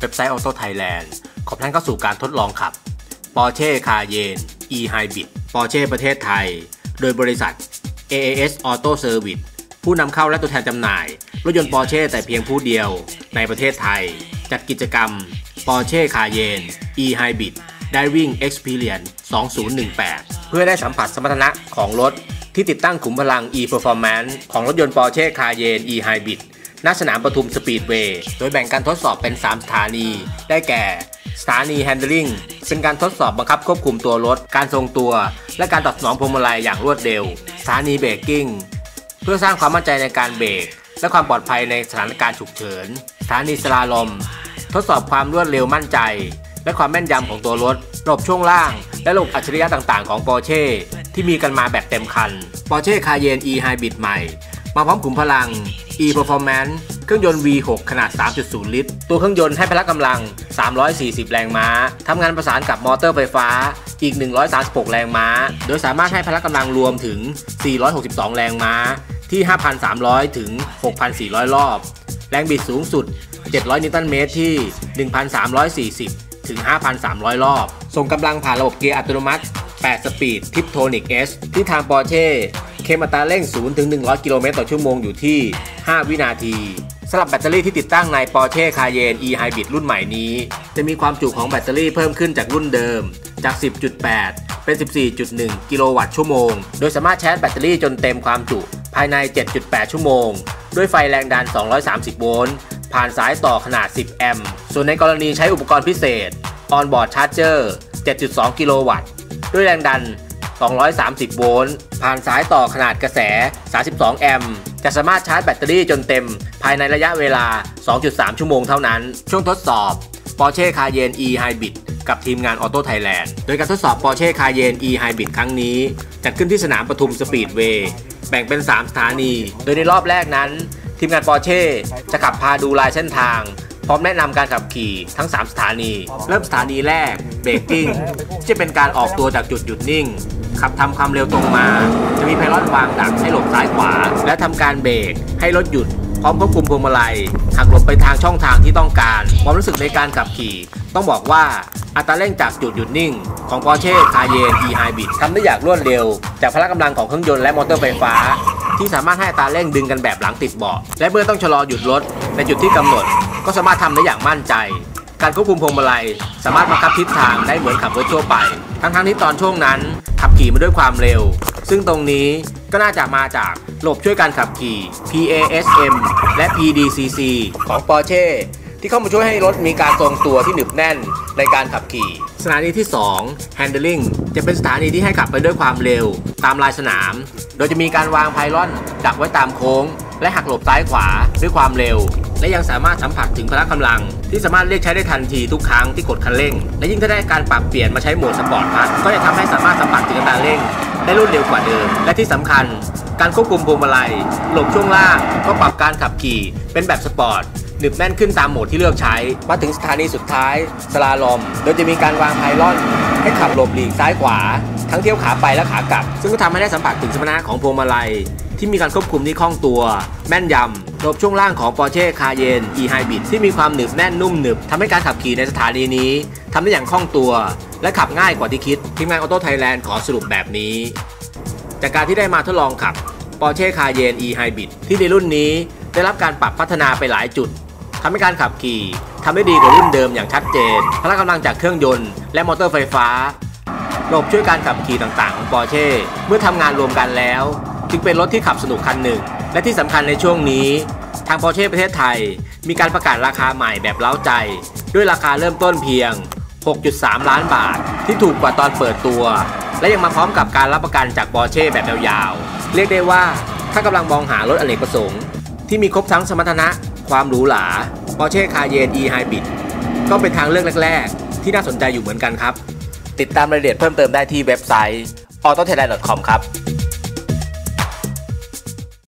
เว็บไซต์ Auto Thailand ขอท่านเข้าสู่การทดลองขับ Porsche Cayenne E Hybrid Porsche ประเทศไทย โดยบริษัท AAS Auto Service ผู้นำเข้าและตัวแทนจำหน่าย รถยนต์ Porsche แต่เพียงผู้เดียวในประเทศไทย จัดกิจกรรม Porsche Cayenne E Hybrid Driving Experience 2018 เพื่อได้สัมผัสสมรรถนะของรถที่ติดตั้งขุมพลัง e performance ของรถยนต์ Porsche Cayenne e Hybrid ณสนามปทุมสปีดเวย์ โดยแบ่งการทดสอบเป็น 3 สถานี ได้แก่ สถานี Handling เป็นการทดสอบบังคับควบคุมตัวรถ การทรงตัว และการตอบสนองพวงมาลัยอย่างรวดเร็ว สถานีเบรกกิ้ง เพื่อสร้างความมั่นใจในการเบรก และความปลอดภัยในสถานการณ์ฉุกเฉิน สถานีสลาลม ทดสอบความรวดเร็วมั่นใจ และความแม่นยำของตัวรถ ระบบช่วงล่าง และระบบอัจฉริยะต่างๆ ของ Porsche ที่มีกันมาแบบเต็มคัน Porsche Cayenne E Hybrid ใหม่ มาพร้อมขุมพลัง e performance เครื่องยนต์ V6 ขนาด 3.0 ลิตร ตัวเครื่องยนต์ให้พละกำลัง 340 แรงม้า ทำงานประสานกับมอเตอร์ไฟฟ้าอีก 136 แรงม้า โดยสามารถให้พละกำลังรวมถึง 462 แรงม้า ที่ 5,300 ถึง 6,400 รอบ แรงบิดสูงสุด 700 นิวตันเมตรที่ 1,340 ถึง 5,300 รอบ ส่งกำลังผ่านระบบเกียร์อัตโนมัติ 8 สปีดทิปโทนิก S ที่ทางปอร์เช่ เคมอัตราเร่ง 0 ถึง 100 กิโลเมตรต่อชั่วโมงอยู่ที่ 5 วินาทีสำหรับแบตเตอรี่ที่ติดตั้งใน Porsche Cayenne E Hybrid รุ่นใหม่นี้ จะมีความจุของแบตเตอรี่เพิ่มขึ้นจากรุ่นเดิมจาก 10.8 เป็น 14.1 กิโลวัตต์ชั่วโมง โดยสามารถชาร์จแบตเตอรี่จนเต็มความจุภายใน 7.8 ชั่วโมง ด้วยไฟแรงดัน 230 โวลต์ผ่านสายต่อขนาด 10 แอมป์ ส่วนในกรณีใช้อุปกรณ์พิเศษ On-board Charger 7.2 กิโลวัตต์ ด้วยแรงดัน 230 โวลต์ ผ่านสายต่อขนาดกระแส 32 แอมป์ จะสามารถชาร์จแบตเตอรี่จนเต็ม ภายในระยะเวลา 2.3 ชั่วโมงเท่านั้น ช่วงทดสอบ Porsche Cayenne E Hybrid กับทีมงาน Auto Thailand โดยการทดสอบ Porsche Cayenne E Hybrid ครั้งนี้ จัดขึ้นที่สนามปทุมสปีดเวย์ แบ่งเป็น 3 สถานี โดยในรอบแรกนั้น ทีมงาน Porsche จะขับพาดูลายเส้นทาง พร้อมแนะนำการขับขี่ทั้ง 3 สถานี เริ่มสถานีแรกเบรกกิ้งที่จะเป็นการออกตัวจากจุดหยุดนิ่ง ขับทำความเร็วตรงมา จะมีไพลอตวางดักให้หลบซ้ายขวา และทำการเบรกให้รถหยุดพร้อมควบคุมพวงมาลัยหักหลบไปทางช่องทางที่ต้องการ ความรู้สึกในการขับขี่ ต้องบอกว่าอัตราเร่งจากจุดหยุดนิ่ง ของ Porsche Cayenne E Hybrid ทำได้อย่างรวดเร็ว จากพละกำลังของเครื่องยนต์และมอเตอร์ไฟฟ้า ที่สามารถให้อัตราเร่งดึงกันแบบหลังติดเบาะและเมื่อต้องชะลอหยุดรถ ในจุดที่กำหนด ก็สามารถทำได้อย่างมั่นใจ การควบคุมพวงมาลัย สามารถบังคับทิศทางได้เหมือนขับรถทั่วไป ทั้งๆที่ตอนช่วงนั้นขับขี่มาด้วยความเร็ว ซึ่งตรงนี้ก็น่าจะมาจากระบบช่วยการขับขี่ PASM และ PDCC ของ Porsche ที่เข้ามาช่วยให้รถมีการทรงตัวที่หนึบแน่นในการขับขี่ สถานีที่ 2 Handling จะเป็นสถานีที่ให้ขับไปด้วยความเร็ว ตามลายสนาม โดยจะมีการวางไพลอน ดักไว้ตามโค้ง และหักหลบซ้ายขวาด้วยความเร็ว และยังสามารถสัมผัสถึงพละกำลัง ที่สามารถเรียกใช้ได้ทันทีทุกครั้งที่กดคันเร่ง และยิ่งถ้าได้การปรับเปลี่ยนมาใช้โหมดสปอร์ตพัทก็จะทำให้สามารถสัมผัสถึงอัตราเร่ง ได้รวดเร็วกว่าเดิม และที่สำคัญ การควบคุมพวงมาลัยหลบช่วงล่าง ก็ปรับการขับขี่เป็นแบบสปอร์ตหนึบแน่นขึ้นตามโหมดที่เลือกใช้ มาถึงสถานีสุดท้ายสลาลอม โดยจะมีการวางไพลอน ให้ขับหลบหลีกซ้ายขวา ทั้งเที่ยวขาไปและขากลับ ซึ่งก็ทำให้ได้สัมผัสถึงสมรรถนะของพวงมาลัย ที่มีการควบคุมที่คล่องตัว แม่นยำรบช่วงล่างของ Porsche Cayenne E Hybrid ที่มีความหนึบแน่นนุ่มหนึบทำให้การขับขี่ในสถานีนี้ทำได้อย่างคล่องตัว และขับง่ายกว่าที่คิด ทีมงาน Auto Thailand ขอสรุปแบบนี้ จากการที่ได้มาทดลองขับ Porsche Cayenne E Hybrid ที่ในรุ่นนี้ได้รับการปรับพัฒนาไปหลายจุดทำให้การขับขี่ทำได้ดีกว่ารุ่นเดิมอย่างชัดเจนพละกำลังจากเครื่องยนต์ และมอเตอร์ไฟฟ้าระบบช่วยการขับขี่ต่างๆของ Porsche เมื่อทำงานรวมกันแล้ว จึงเป็นรถที่ขับสนุกคันหนึ่ง และที่สำคัญในช่วงนี้ ทาง Porsche ประเทศไทย มีการประกาศราคาใหม่แบบเล้าใจ ด้วยราคาเริ่มต้นเพียง 6.3 ล้านบาท ที่ถูกกว่าตอนเปิดตัว และยังมาพร้อมกับการรับประกันจาก Porsche แบบยาวๆเรียกได้ว่าถ้ากำลังมองหารถอเนกประสงค์ ที่มีครบทั้งสมรรถนะ ความหรูหรา Porsche Cayenne E Hybrid ก็เป็นทางเลือกแรก ๆ ที่น่าสนใจอยู่เหมือนกันครับ ติดตามรายละเอียดเพิ่มเติมได้ที่เว็บไซต์ autothailand.com ครับ